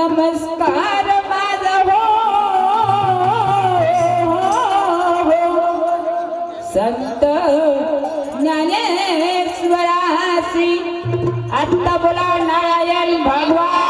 नमस्कार माझा हो. संत ज्ञानेश्वरासी. आत्ता बोला नारायण भगवान.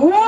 Whoa!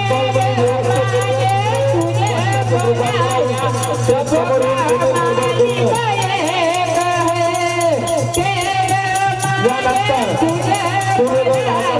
અંતર